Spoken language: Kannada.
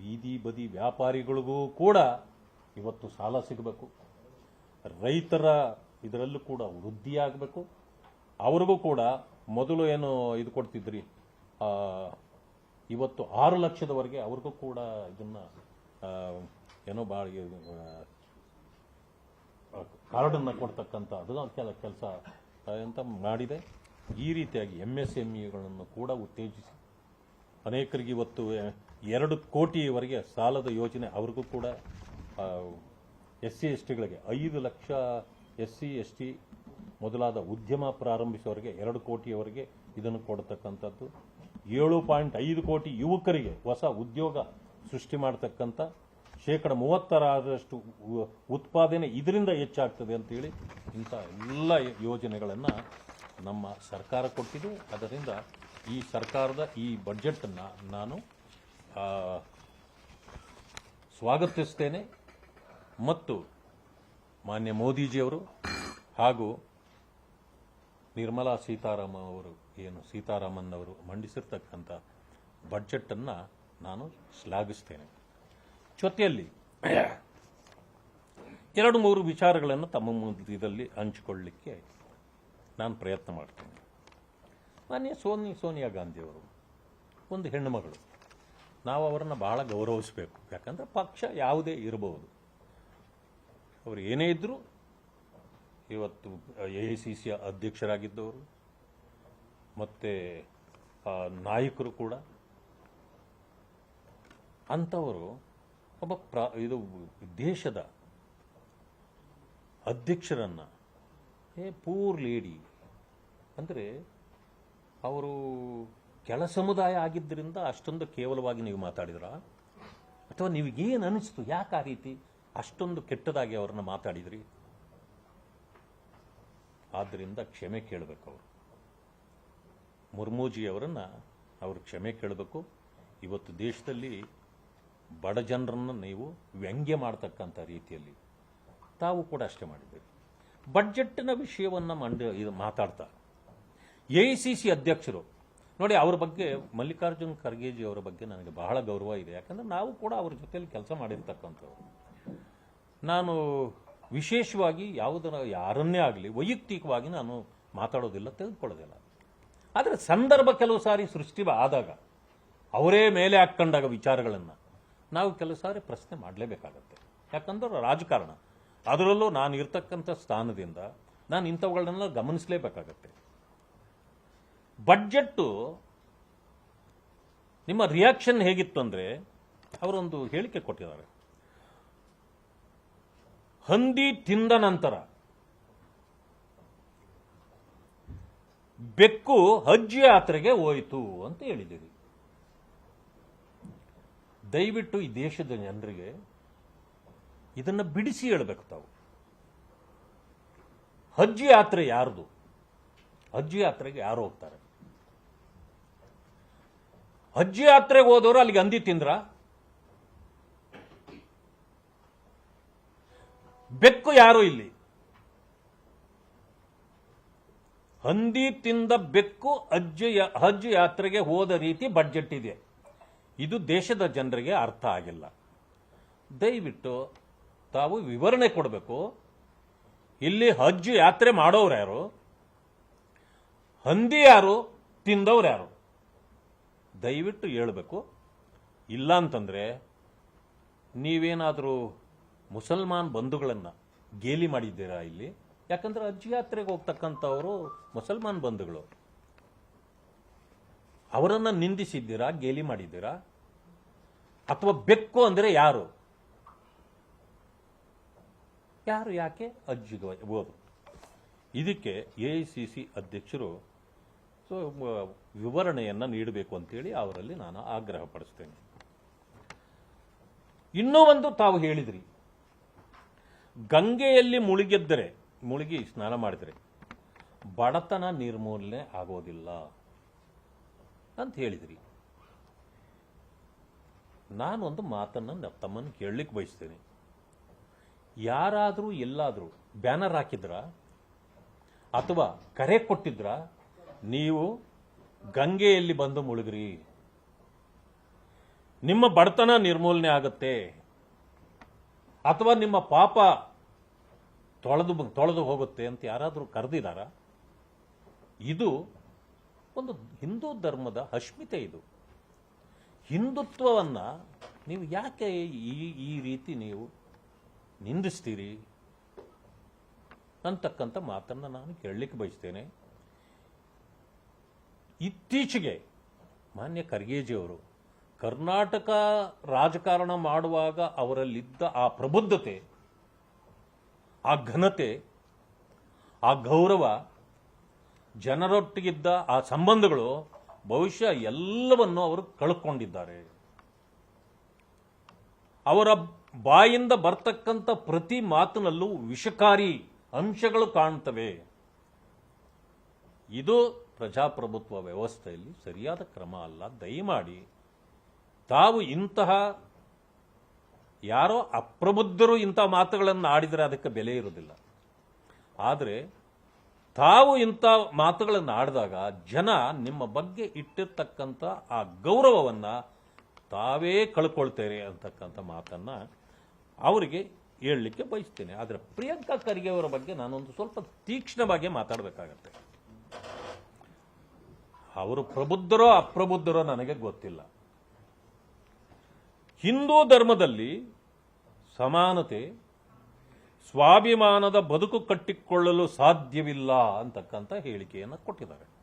ಬೀದಿ ಬದಿ ವ್ಯಾಪಾರಿಗಳಿಗೂ ಕೂಡ ಇವತ್ತು ಸಾಲ ಸಿಗಬೇಕು. ರೈತರ ಇದರಲ್ಲೂ ಕೂಡ ವೃದ್ಧಿಯಾಗಬೇಕು. ಅವ್ರಿಗೂ ಕೂಡ ಮೊದಲು ಏನು ಇದು ಕೊಡ್ತಿದ್ರಿ? ಇವತ್ತು ಆರು ಲಕ್ಷದವರೆಗೆ ಅವ್ರಿಗೂ ಕೂಡ ಇದನ್ನ ಏನೋ ಭಾಳ ಕಾರ್ಡನ್ನು ಕೊಡ್ತಕ್ಕಂಥ ಅದು ಕೆಲ, ಕೆಲಸ ಅಂತ ಮಾಡಿದೆ. ಈ ರೀತಿಯಾಗಿ ಎಂ ಎಸ್ ಎಂ ಇಗಳನ್ನು ಕೂಡ ಉತ್ತೇಜಿಸಿ ಅನೇಕರಿಗೆ ಇವತ್ತು ಎರಡು ಕೋಟಿವರೆಗೆ ಸಾಲದ ಯೋಜನೆ ಅವ್ರಿಗೂ ಕೂಡ ಎಸ್ ಸಿ ಎಸ್ ಟಿಗಳಿಗೆ ಐದು lakh S C S T ಮೊದಲಾದ ಉದ್ಯಮ ಪ್ರಾರಂಭಿಸುವವರಿಗೆ ಎರಡು ಕೋಟಿಯವರೆಗೆ ಇದನ್ನು ಕೊಡತಕ್ಕಂಥದ್ದು. ಏಳು ಪಾಯಿಂಟ್ ಐದು ಕೋಟಿ ಯುವಕರಿಗೆ ಹೊಸ ಉದ್ಯೋಗ ಸೃಷ್ಟಿ ಮಾಡತಕ್ಕಂಥ ಶೇಕಡ ಮೂವತ್ತರಷ್ಟು ಉತ್ಪಾದನೆ ಇದರಿಂದ ಹೆಚ್ಚಾಗ್ತದೆ ಅಂತೇಳಿ ಇಂಥ ಎಲ್ಲ ಯೋಜನೆಗಳನ್ನು ನಮ್ಮ ಸರ್ಕಾರ ಕೊಟ್ಟಿದೆ. ಅದರಿಂದ ಈ ಸರ್ಕಾರದ ಈ ಬಡ್ಜೆಟನ್ನು ನಾನು ಸ್ವಾಗತಿಸ್ತೇನೆ. ಮತ್ತು ಮಾನ್ಯ ಮೋದಿಜಿಯವರು ಹಾಗೂ ನಿರ್ಮಲಾ ಸೀತಾರಾಮನ್ ಅವರು, ಏನು ಸೀತಾರಾಮನ್ ಅವರು ಮಂಡಿಸಿರ್ತಕ್ಕಂಥ ಬಡ್ಜೆಟನ್ನು ನಾನು ಶ್ಲಾಘಿಸ್ತೇನೆ. ಜೊತೆಯಲ್ಲಿ ಎರಡು ಮೂರು ವಿಚಾರಗಳನ್ನು ತಮ್ಮ ಮುಂದಿದಲ್ಲಿ ಹಂಚಿಕೊಳ್ಳಲಿಕ್ಕೆ ನಾನು ಪ್ರಯತ್ನ ಮಾಡ್ತೇನೆ. ಮಾನ್ಯ ಸೋನಿ, ಸೋನಿಯಾ ಗಾಂಧಿಯವರು, ಒಂದು ಹೆಣ್ಣು ಮಗಳು. ನಾವು ಅವರನ್ನು ಭಾಳ ಗೌರವಿಸಬೇಕು. ಯಾಕಂದರೆ ಪಕ್ಷ ಯಾವುದೇ ಇರಬಹುದು. ಅವರು ಏನೇ ಇದ್ದರೂ ಇವತ್ತು ಎ ಐ ಸಿ ಸಿಯ ಅಧ್ಯಕ್ಷರಾಗಿದ್ದವರು, ಮತ್ತು ನಾಯಕರು ಕೂಡ. ಅಂಥವರು ಒಬ್ಬ ಪ್ರ, ಇದು ದೇಶದ ಅಧ್ಯಕ್ಷರನ್ನು, ಏ, ಪೂರ್ ಲೇಡಿ. ಅಂದರೆ ಅವರು ಕೆಳ ಸಮುದಾಯ ಆಗಿದ್ದರಿಂದ ಅಷ್ಟೊಂದು ಕೇವಲವಾಗಿ ನೀವು ಮಾತಾಡಿದ್ರ? ಅಥವಾ ನಿಮಗೇನು ಅನಿಸ್ತು? ಯಾಕೆ ಆ ರೀತಿ ಅಷ್ಟೊಂದು ಕೆಟ್ಟದಾಗಿ ಅವ್ರನ್ನ ಮಾತಾಡಿದ್ರಿ? ಆದ್ದರಿಂದ ಕ್ಷಮೆ ಕೇಳಬೇಕು ಅವರು. ಮುರ್ಮೂಜಿಯವರನ್ನ ಅವರು ಕ್ಷಮೆ ಕೇಳಬೇಕು. ಇವತ್ತು ದೇಶದಲ್ಲಿ ಬಡ ಜನರನ್ನು ನೀವು ವ್ಯಂಗ್ಯ ಮಾಡ್ತಕ್ಕಂಥ ರೀತಿಯಲ್ಲಿ ತಾವು ಕೂಡ ಅಷ್ಟೇ ಮಾಡಿದ್ದೀರಿ. ಬಡ್ಜೆಟ್ಟಿನ ವಿಷಯವನ್ನು ಮಂಡ ಇದು ಮಾತಾಡ್ತಾ ಎ ಸಿ ಸಿ ಅಧ್ಯಕ್ಷರು. ನೋಡಿ, ಅವ್ರ ಬಗ್ಗೆ ಮಲ್ಲಿಕಾರ್ಜುನ್ ಖರ್ಗೆಜಿ ಅವರ ಬಗ್ಗೆ ನನಗೆ ಬಹಳ ಗೌರವ ಇದೆ. ಯಾಕಂದ್ರೆ ನಾವು ಕೂಡ ಅವ್ರ ಜೊತೆಯಲ್ಲಿ ಕೆಲಸ ಮಾಡಿರ್ತಕ್ಕಂಥವ್ರು. ನಾನು ವಿಶೇಷವಾಗಿ ಯಾವುದರ ಯಾರನ್ನೇ ಆಗಲಿ, ವೈಯಕ್ತಿಕವಾಗಿ ನಾನು ಮಾತಾಡೋದಿಲ್ಲ ತೆಗೆದುಕೊಳ್ಳೋದಿಲ್ಲ ಆದರೆ ಸಂದರ್ಭ ಕೆಲವು ಸಾರಿ ಸೃಷ್ಟಿ ಆದಾಗ, ಅವರೇ ಮೇಲೆ ಹಾಕ್ಕೊಂಡಾಗ ವಿಚಾರಗಳನ್ನು ನಾವು ಕೆಲವು ಸಾರಿ ಪ್ರಶ್ನೆ ಮಾಡಲೇಬೇಕಾಗತ್ತೆ. ಯಾಕಂದ್ರೆ ರಾಜಕಾರಣ. ಅದರಲ್ಲೂ ನಾನು ಇರ್ತಕ್ಕಂಥ ಸ್ಥಾನದಿಂದ ನಾನು ಇಂಥವುಗಳನ್ನೆಲ್ಲ ಗಮನಿಸಲೇಬೇಕಾಗತ್ತೆ. ಬಡ್ಜೆಟ್ಟು ನಿಮ್ಮ ರಿಯಾಕ್ಷನ್ ಹೇಗಿತ್ತು ಅಂದರೆ ಅವರೊಂದು ಹೇಳಿಕೆ ಕೊಟ್ಟಿದ್ದಾರೆ. ಹಂದಿ ತಿಂದ ನಂತರ ಬೆಕ್ಕು ಹಜ್ ಯಾತ್ರೆಗೆ ಹೋಯಿತು ಅಂತ ಹೇಳಿದ್ದೀರಿ. ದಯವಿಟ್ಟು ಈ ದೇಶದ ಜನರಿಗೆ ಇದನ್ನ ಬಿಡಿಸಿ ಹೇಳಬೇಕು ತಾವು. ಹಜ್ ಯಾತ್ರೆ ಯಾರ್ದು? ಹಜ್ ಯಾತ್ರೆಗೆ ಯಾರು ಹೋಗ್ತಾರೆ? ಹಜ್ ಯಾತ್ರೆಗೆ ಹೋದವರು ಅಲ್ಲಿಗೆ ಹಂದಿ ತಿಂದ್ರ? ಬೆಕ್ಕು ಯಾರು ಇಲ್ಲಿ? ಹಂದಿ ತಿಂದ ಬೆಕ್ಕು ಯಾ- ಹಜ್ ಯಾತ್ರೆಗೆ ಹೋದ ರೀತಿ ಬಡ್ಜೆಟ್ ಇದೆ. ಇದು ದೇಶದ ಜನರಿಗೆ ಅರ್ಥ ಆಗಿಲ್ಲ. ದಯವಿಟ್ಟು ತಾವು ವಿವರಣೆ ಕೊಡಬೇಕು. ಇಲ್ಲಿ ಹಜ್ ಯಾತ್ರೆ ಮಾಡೋರು ಯಾರು? ಹಂದಿ ಯಾರು, ತಿಂದವ್ರು ಯಾರು? ದಯವಿಟ್ಟು ಹೇಳಬೇಕು. ಇಲ್ಲ ಅಂತಂದರೆ ನೀವೇನಾದರೂ ಮುಸಲ್ಮಾನ್ ಬಂಧುಗಳನ್ನು ಗೇಲಿ ಮಾಡಿದ್ದೀರಾ ಇಲ್ಲಿ? ಯಾಕಂದ್ರೆ ಅಜ್ಜಿ ಯಾತ್ರೆಗೆ ಹೋಗ್ತಕ್ಕಂಥವರು ಮುಸಲ್ಮಾನ್ ಬಂಧುಗಳು. ಅವರನ್ನು ನಿಂದಿಸಿದ್ದೀರಾ, ಗೇಲಿ ಮಾಡಿದ್ದೀರಾ? ಅಥವಾ ಬೆಕ್ಕು ಅಂದರೆ ಯಾರು? ಯಾರು ಯಾಕೆ ಅಜ್ಜಿಗೆ ಓದು ಇದಕ್ಕೆ ಎ ಐ ಸಿ ಸಿ ಅಧ್ಯಕ್ಷರು ಸೊ ವಿವರಣೆಯನ್ನು ನೀಡಬೇಕು ಅಂತೇಳಿ ಅವರಲ್ಲಿ ನಾನು ಆಗ್ರಹ ಪಡಿಸ್ತೇನೆ. ಇನ್ನೂ ಒಂದು ತಾವು ಹೇಳಿದ್ರಿ. ಗಂಗೆಯಲ್ಲಿ ಮುಳುಗಿದ್ದರೆ, ಮುಳುಗಿ ಸ್ನಾನ ಮಾಡಿದರೆ, ಬಡತನ ನಿರ್ಮೂಲನೆ ಆಗೋದಿಲ್ಲ ಅಂತ ಹೇಳಿದ್ರಿ. ನಾನೊಂದು ಮಾತನ್ನು ತಮ್ಮನ್ನು ಕೇಳಲಿಕ್ಕೆ ಬಯಸ್ತೇನೆ. ಯಾರಾದರೂ, ಎಲ್ಲಾದರೂ ಬ್ಯಾನರ್ ಹಾಕಿದ್ರ? ಅಥವಾ ಕರೆ ಕೊಟ್ಟಿದ್ರ? ನೀವು ಗಂಗೆಯಲ್ಲಿ ಬಂದು ಮುಳುಗ್ರಿ. ನಿಮ್ಮ ಬಡತನ ನಿರ್ಮೂಲನೆ ಆಗುತ್ತೆ. ಅಥವಾ ನಿಮ್ಮ ಪಾಪ ತೊಳೆದು ತೊಳೆದು ಹೋಗುತ್ತೆ ಅಂತ ಯಾರಾದರೂ ಕರೆದಿದಾರ? ಇದು ಒಂದು ಹಿಂದೂ ಧರ್ಮದ ಅಶ್ಮಿತೆ ಇದು. ಹಿಂದುತ್ವವನ್ನು ನೀವು ಯಾಕೆ ಈ ಈ ರೀತಿ ನೀವು ನಿಂದಿಸ್ತೀರಿ ಅಂತಕ್ಕಂಥ ಮಾತನ್ನು ನಾನು ಕೇಳಲಿಕ್ಕೆ ಬಯಸ್ತೇನೆ. ಇತ್ತೀಚೆಗೆ ಮಾನ್ಯ ಖರ್ಗೆಜಿಯವರು ಕರ್ನಾಟಕ ರಾಜಕಾರಣ ಮಾಡುವಾಗ ಅವರಲ್ಲಿದ್ದ ಆ ಪ್ರಬುದ್ಧತೆ, ಆ ಘನತೆ, ಆ ಗೌರವ, ಜನರೊಟ್ಟಿಗಿದ್ದ ಆ ಸಂಬಂಧಗಳು ಬಹುಶಃ ಎಲ್ಲವನ್ನು ಅವರು ಕಳ್ಕೊಂಡಿದ್ದಾರೆ. ಅವರ ಬಾಯಿಂದ ಬರ್ತಕ್ಕಂಥ ಪ್ರತಿ ಮಾತಿನಲ್ಲೂ ವಿಷಕಾರಿ ಅಂಶಗಳು ಕಾಣ್ತವೆ. ಇದು ಪ್ರಜಾಪ್ರಭುತ್ವ ವ್ಯವಸ್ಥೆಯಲ್ಲಿ ಸರಿಯಾದ ಕ್ರಮ ಅಲ್ಲ. ದಯಮಾಡಿ ತಾವು ಇಂತಹ ಯಾರೋ ಅಪ್ರಬುದ್ಧರು ಇಂಥ ಮಾತುಗಳನ್ನು ಆಡಿದರೆ ಅದಕ್ಕೆ ಬೆಲೆ ಇರುವುದಿಲ್ಲ. ಆದರೆ ತಾವು ಇಂಥ ಮಾತುಗಳನ್ನು ಆಡಿದಾಗ ಜನ ನಿಮ್ಮ ಬಗ್ಗೆ ಇಟ್ಟಿರ್ತಕ್ಕಂಥ ಆ ಗೌರವವನ್ನು ತಾವೇ ಕಳ್ಕೊಳ್ತೇವೆ ಅಂತಕ್ಕಂಥ ಮಾತನ್ನು ಅವರಿಗೆ ಹೇಳಲಿಕ್ಕೆ ಬಯಸ್ತೇನೆ. ಆದರೆ ಪ್ರಿಯಾಂಕಾ ಖರ್ಗೆ ಅವರ ಬಗ್ಗೆ ನಾನೊಂದು ಸ್ವಲ್ಪ ತೀಕ್ಷ್ಣವಾಗಿ ಮಾತಾಡಬೇಕಾಗತ್ತೆ. ಅವರು ಪ್ರಬುದ್ಧರೋ ಅಪ್ರಬುದ್ಧರೋ ನನಗೆ ಗೊತ್ತಿಲ್ಲ. ಹಿಂದೂ ಧರ್ಮದಲ್ಲಿ ಸಮಾನತೆ, ಸ್ವಾಭಿಮಾನದ ಬದುಕು ಕಟ್ಟಿಕೊಳ್ಳಲು ಸಾಧ್ಯವಿಲ್ಲ ಅಂತಕ್ಕಂಥ ಹೇಳಿಕೆಯನ್ನು ಕೊಟ್ಟಿದ್ದಾರೆ.